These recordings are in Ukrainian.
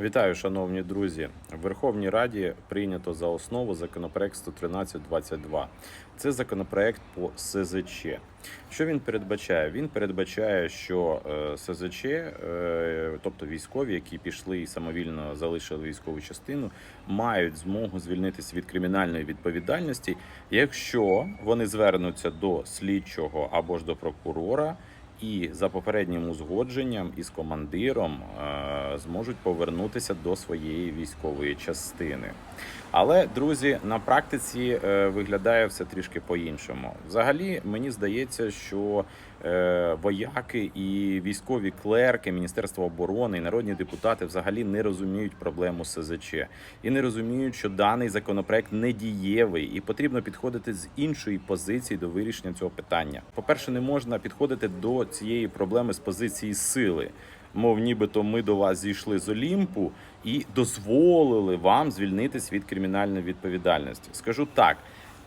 Вітаю, шановні друзі. В Верховній Раді прийнято за основу законопроект 113-22. Це законопроект по СЗЧ. Що він передбачає? Він передбачає, що е, СЗЧ, е, тобто військові, які пішли і самовільно залишили військову частину, мають змогу звільнитися від кримінальної відповідальності, якщо вони звернуться до слідчого або ж до прокурора і за попереднім узгодженням із командиром е, зможуть повернутися до своєї військової частини. Але друзі, на практиці е, виглядає все трішки по-іншому. Взагалі, мені здається, що вояки і військові клерки Міністерства оборони і народні депутати взагалі не розуміють проблему СЗЧ і не розуміють, що даний законопроект недієвий і потрібно підходити з іншої позиції до вирішення цього питання. По-перше, не можна підходити до цієї проблеми з позиції сили. Мов, нібито ми до вас зійшли з Олімпу і дозволили вам звільнитись від кримінальної відповідальності. Скажу так.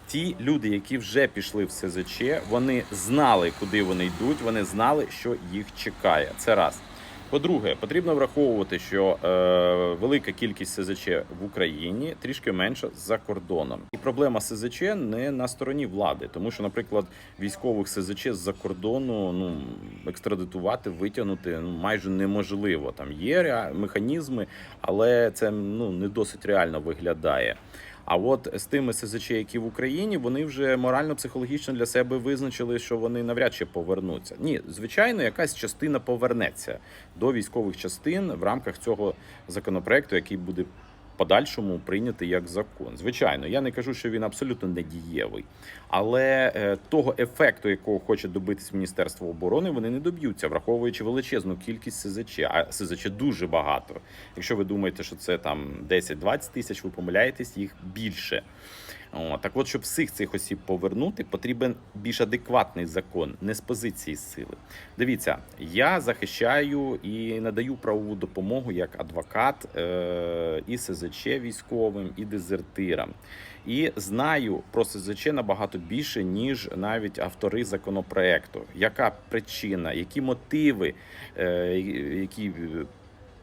Ті люди, які вже пішли в СЗЧ, вони знали, куди вони йдуть, вони знали, що їх чекає. Це раз. По-друге, потрібно враховувати, що е, велика кількість СЗЧ в Україні трішки менша за кордоном. І проблема СЗЧ не на стороні влади, тому що, наприклад, військових СЗЧ з-за кордону ну екстрадитувати, витягнути ну майже неможливо. Там є механізми, але це ну не досить реально виглядає. А от з тими СЗЧ, які в Україні, вони вже морально-психологічно для себе визначили, що вони навряд чи повернуться. Ні, звичайно, якась частина повернеться до військових частин в рамках цього законопроекту, який буде подальшому прийняти як закон. Звичайно, я не кажу, що він абсолютно недієвий, але е, того ефекту, якого хоче добитись Міністерство оборони, вони не доб'ються, враховуючи величезну кількість СЗЧ. А СЗЧ дуже багато. Якщо ви думаєте, що це там 10-20 тисяч, ви помиляєтесь, їх більше. Так от, щоб всіх цих осіб повернути, потрібен більш адекватний закон, не з позиції сили. Дивіться, я захищаю і надаю правову допомогу як адвокат е- і СЗЧ військовим, і дезертирам. І знаю про СЗЧ набагато більше, ніж навіть автори законопроекту. Яка причина, які мотиви, е- які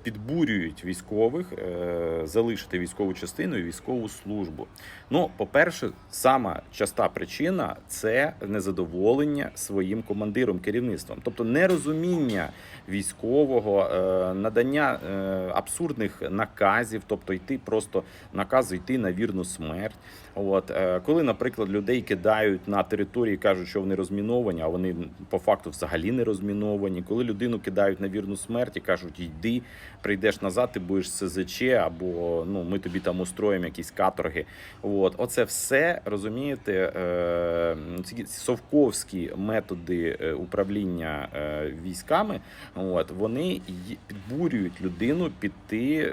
підбурюють військових е, залишити військову частину і військову службу. Ну, по-перше, сама часта причина це незадоволення своїм командиром, керівництвом, тобто нерозуміння військового, е, надання е, абсурдних наказів, тобто йти просто наказу йти на вірну смерть. От коли, наприклад, людей кидають на території, кажуть, що вони розміновані, а вони по факту взагалі не розміновані. Коли людину кидають на вірну смерть і кажуть, йди, прийдеш назад, ти будеш СЗЧ, або ну ми тобі там устроїмо якісь каторги. От, оце все розумієте, е, ці совковські методи е, управління е, військами. От вони підбурюють людину піти,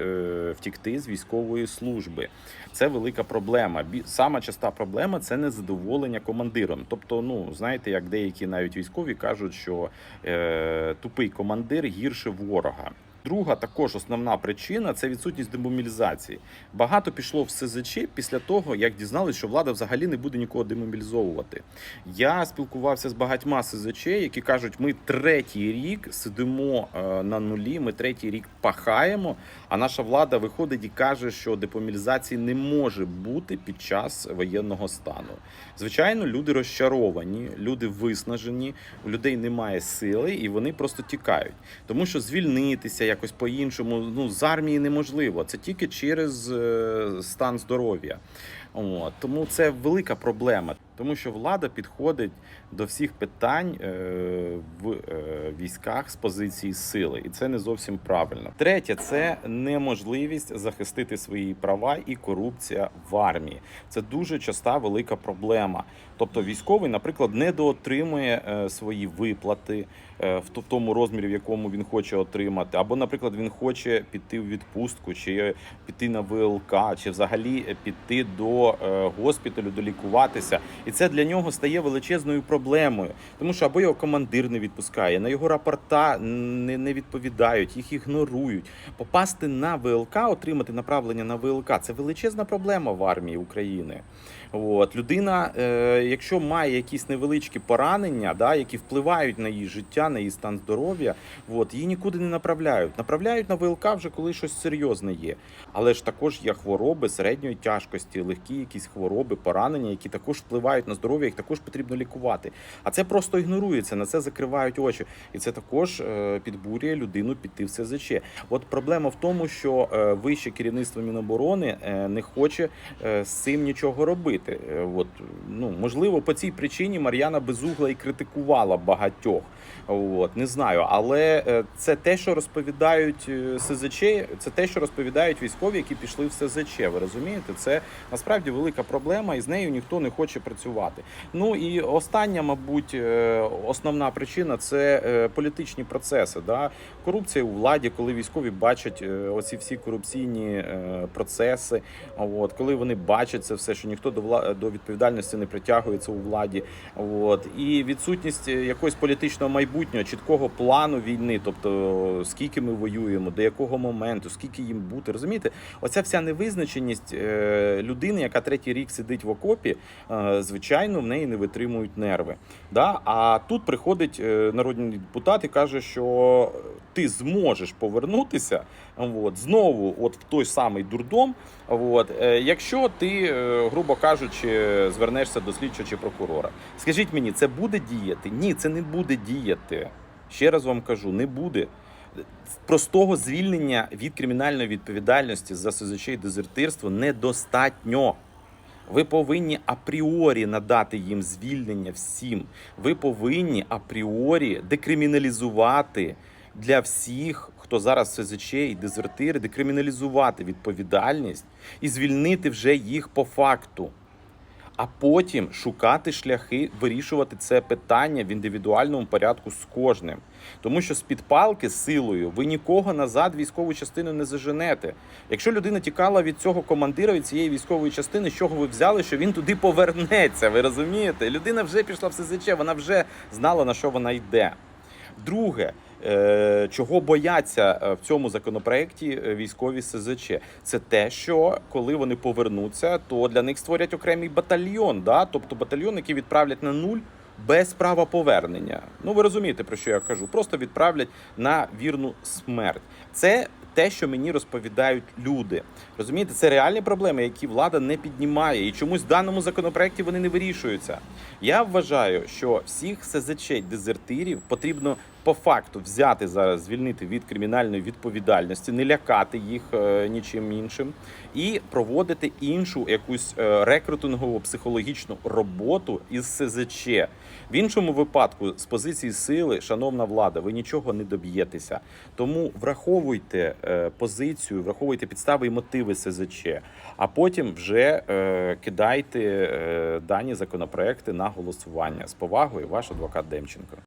втікти з військової служби. Це велика проблема. Сама часта проблема це незадоволення командиром. Тобто, ну знаєте, як деякі навіть військові кажуть, що е, тупий командир гірше ворога. Друга також основна причина це відсутність демобілізації. Багато пішло в СЗЧ після того, як дізналися, що влада взагалі не буде нікого демобілізовувати. Я спілкувався з багатьма СЗЧ, які кажуть, ми третій рік сидимо е, на нулі, ми третій рік пахаємо. А наша влада виходить і каже, що демобілізації не може бути під час воєнного стану. Звичайно, люди розчаровані, люди виснажені, у людей немає сили, і вони просто тікають. Тому що звільнитися якось по-іншому ну, з армії неможливо. Це тільки через е, стан здоров'я. Тому це велика проблема, тому що влада підходить до всіх питань е, в е, військах з позиції сили, і це не зовсім правильно. Третє це неможливість захистити свої права і корупція в армії. Це дуже часта велика проблема. Тобто, військовий, наприклад, недоотримує е, свої виплати в тому розмірі, в якому він хоче отримати, або, наприклад, він хоче піти в відпустку, чи піти на ВЛК, чи взагалі піти до госпіталю, долікуватися, І це для нього стає величезною проблемою, тому що або його командир не відпускає, на його рапорта не, не відповідають, їх ігнорують. Попасти на ВЛК, отримати направлення на ВЛК це величезна проблема в армії України. От людина, е, якщо має якісь невеличкі поранення, да, які впливають на її життя, на її стан здоров'я, от її нікуди не направляють. Направляють на ВЛК вже коли щось серйозне є. Але ж також є хвороби середньої тяжкості, легкі якісь хвороби, поранення, які також впливають на здоров'я, їх також потрібно лікувати. А це просто ігнорується, на це закривають очі, і це також е, підбурює людину піти в СЗЧ. От проблема в тому, що е, вище керівництво Міноборони е, не хоче е, з цим нічого робити. Е, От ну можливо, по цій причині Мар'яна Безугла і критикувала багатьох. От не знаю, але е, це те, що розповідають е, СЗЧ, це те, що розповідають військові, які пішли в СЗЧ. Ви розумієте? Це насправді велика проблема, і з нею ніхто не хоче працювати. Ну і остання, мабуть, основна причина це політичні процеси. Да? Корупція у владі, коли військові бачать оці всі корупційні процеси. От коли вони бачать це все, що ніхто до вла... до відповідальності не притягується у владі. От і відсутність е, якогось політичного майбутнього, чіткого плану війни, тобто скільки ми воюємо, до якого моменту, скільки їм бути. Розумієте, оця вся невизначеність е, людини, яка третій рік сидить в окопі, е, звичайно, в неї не витримують нерви. Да? А тут приходить народний депутат і каже, що ти зможеш повернутися от, знову от в той самий дурдом, от, якщо ти, грубо кажучи, звернешся до слідчого чи прокурора. Скажіть мені, це буде діяти? Ні, це не буде діяти. Ще раз вам кажу, не буде. Простого звільнення від кримінальної відповідальності за СЗЧ і дезертирство недостатньо. Ви повинні апріорі надати їм звільнення всім. Ви повинні апріорі декриміналізувати для всіх, хто зараз СЗЧ і дезертири, декриміналізувати відповідальність і звільнити вже їх по факту. А потім шукати шляхи вирішувати це питання в індивідуальному порядку з кожним. Тому що з-під палки з силою ви нікого назад військову частину не заженете. Якщо людина тікала від цього командира, від цієї військової частини, з чого ви взяли, що він туди повернеться? Ви розумієте? Людина вже пішла в СЗЧ, вона вже знала на що вона йде. Друге, чого бояться е, в цьому законопроекті е, військові СЗЧ, це те, що коли вони повернуться, то для них створять окремий батальйон, да? тобто батальйон, який відправлять на нуль. Без права повернення. Ну ви розумієте, про що я кажу? Просто відправлять на вірну смерть. Це те, що мені розповідають люди. Розумієте, це реальні проблеми, які влада не піднімає, і чомусь в даному законопроекті вони не вирішуються. Я вважаю, що всіх СЗЧ дезертирів потрібно по факту взяти зараз, звільнити від кримінальної відповідальності, не лякати їх е, нічим іншим, і проводити іншу якусь е, рекрутингову психологічну роботу із СЗЧ. В іншому випадку, з позиції сили, шановна влада, ви нічого не доб'єтеся. Тому враховуйте е, позицію, враховуйте підстави і мотиви СЗЧ, а потім вже кидайте дані законопроекти на голосування. З повагою, ваш адвокат Демченко.